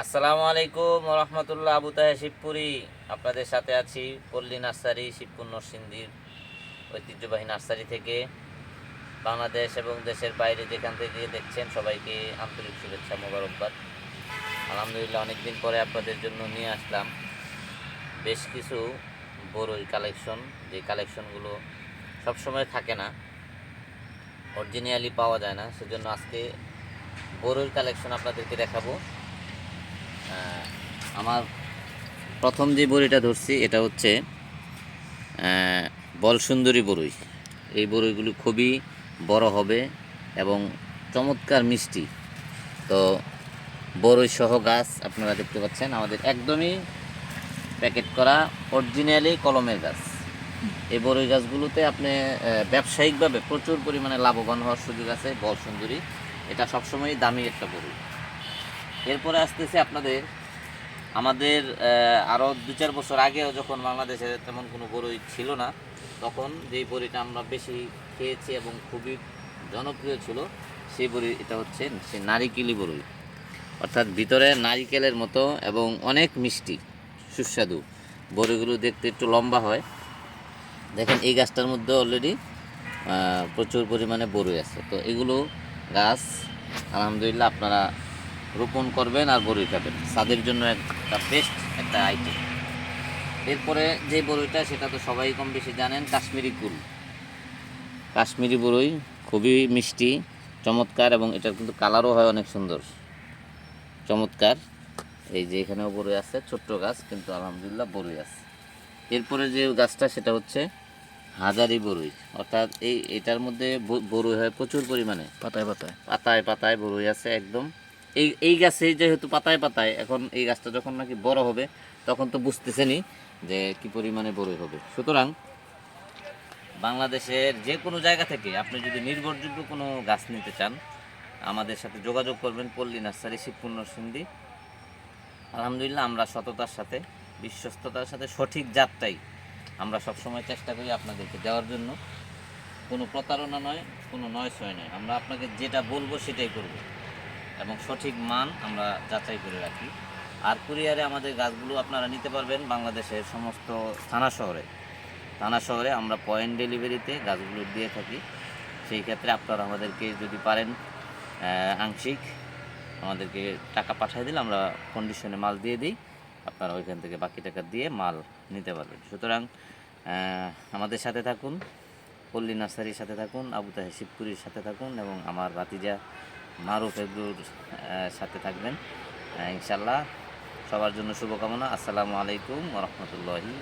আসসালামু আলাইকুম রহমতুল্লাহ আবু তাহে শিবপুরি। আপনাদের সাথে আছি পল্লী নার্সারি, শিবপুর নরসিংদীর ঐতিহ্যবাহী নার্সারি থেকে। বাংলাদেশ এবং দেশের বাইরে যেখান থেকে দেখছেন সবাইকে আন্তরিক শুভেচ্ছা, মোবারকবাদ। আলহামদুলিল্লাহ, অনেকদিন পরে আপনাদের জন্য নিয়ে আসলাম বেশ কিছু বড়ই কালেকশন। যে কালেকশনগুলো সবসময় থাকে না, অরিজিনালি পাওয়া যায় না। সেজন্য আজকে বড়ইর কালেকশন আপনাদেরকে দেখাবো। প্রথম যে বড়িটা ধরছি, এটা হচ্ছে বলসুন্দরী বড়ই। এই বড়ইগুলো খুবই বড় হবে এবং চমৎকার মিষ্টি। তো বড়ই সহ গাছ আপনারা দেখতে পাচ্ছেন, আমাদের একদমই প্যাকেট করা অরিজিনালি কলমের গাছ। এই বড়ই গাছগুলোতে আপনি ব্যবসায়িকভাবে প্রচুর পরিমাণে লাভবান হওয়ার সুযোগ আছে বলসুন্দরী। এটা সবসময় দামি একটা বড়ই। এরপরে আসতেছে আপনাদের, আমাদের আরও দু চার বছর আগেও যখন বাংলাদেশে তেমন কোনো বড়ই ছিল না, তখন যেই বড়িটা আমরা বেশি খেয়েছি এবং খুবই জনপ্রিয় ছিল, সেই বড়ি এটা হচ্ছে সে নারিকেলি বড়ই। অর্থাৎ ভিতরে নারিকেলের মতো এবং অনেক মিষ্টি, সুস্বাদু। বড়িগুলো দেখতে একটু লম্বা হয়। দেখেন, এই গাছটার মধ্যে অলরেডি প্রচুর পরিমাণে বড়ই আছে। তো এগুলো গাছ, আলহামদুলিল্লাহ আপনারা রোপণ করবেন আর বড়ই খাবেন। স্বাদের জন্য একটা বেস্ট একটা আইটেম এরপরে যে বড়ইটা সেটা তো সবাই কম বেশি জানেন কাশ্মীরি কুল কাশ্মীরি বড়ই খুবই মিষ্টি চমৎকার এবং এটার কিন্তু কালারও হয় অনেক সুন্দর। চমৎকার। এই যে এখানেও বড়ই আছে ছোট্ট গাছ কিন্তু আলহামদুলিল্লাহ বড়ই আছে। এরপরে যে গাছটা সেটা হচ্ছে হাজারি বড়ই। অর্থাৎ এই এটার মধ্যে ব- বড়ই হয় প্রচুর পরিমাণে। পাতায় পাতায়। পাতায় পাতায় বড়ই আছে একদম। এই এই গাছে যেহেতু পাতায় পাতায়, এখন এই গাছটা যখন নাকি বড় হবে, তখন তো বুঝতেছেনই যে কি পরিমাণে বড়ই হবে। সুতরাং বাংলাদেশের যে কোনো জায়গা থেকে আপনি যদি নির্ভরযোগ্য কোনো গাছ নিতে চান, আমাদের সাথে যোগাযোগ করবেন পল্লী নার্সারি শিবপুর নরসিংদী আলহামদুলিল্লাহ, আমরা সততার সাথে, বিশ্বস্ততার সাথে, সঠিক জাতটাই আমরা সবসময় চেষ্টা করি আপনাদেরকে দেওয়ার জন্য। কোনো প্রতারণা নয়, কোনো নয় ছয় নয়। আমরা আপনাকে যেটা বলব সেটাই করব। এবং সঠিক মান আমরা যাচাই করে রাখি। আর কুরিয়ারে আমাদের গাছগুলো আপনারা নিতে পারবেন বাংলাদেশের সমস্ত থানা শহরে। থানা শহরে আমরা পয়েন্ট ডেলিভারিতে গাছগুলো দিয়ে থাকি। সেই ক্ষেত্রে আপনারা আমাদেরকে যদি পারেন আংশিক আমাদেরকে টাকা পাঠিয়ে দিলে আমরা কন্ডিশনে মাল দিয়ে দিই। আপনারা ওইখান থেকে বাকি টাকা দিয়ে মাল নিতে পারবেন। সুতরাং আমাদের সাথে থাকুন, পল্লী নার্সারির সাথে থাকুন, আবু তাহের শিবপুরির সাথে থাকুন এবং আমার ভাতিজা মারুফ এগুলোর সাথে থাকবেন। ইনশাল্লাহ সবার জন্য শুভকামনা। আসসালামু আলাইকুম রহমতুল্লাহি